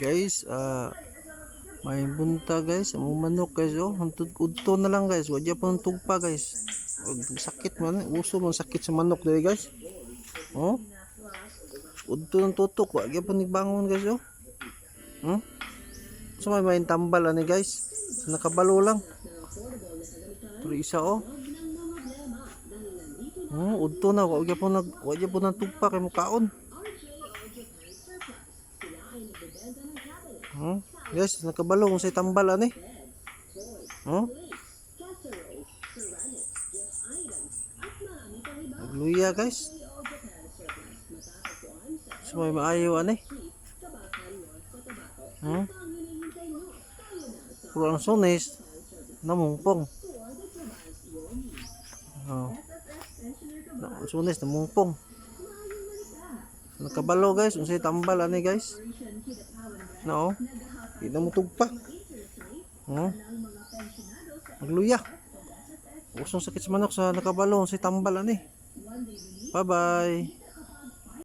Guys, ah may bunta guys, ang manok guys oh. Hantod udto na lang guys. Wadya pa ng tugpa guys. Ug sakit man, uso man sakit sa manok diri guys. Oh. Udto ng tutok, wadya pa nigbangon guys oh. Hmm? So may may tambal ani guys. Sa nakabalo lang. Pero isa oh. Oh, udto na, wadya pa nag wadya pa ng tugpa kay mukaon. Hmm? Guys, nakabalo kung sa tambal ani. Hmm? Nagluya guys. So may maayo ani. Hmm? Puro ang sunis. Namungpong. Oh. Sunis namungpong. Nakabalo guys, unsay tambal ani guys. No. Di na mo tugpa. Oh. Magluya. Usong sakit sa manok sa nakabalo sa tambal ani. Bye bye.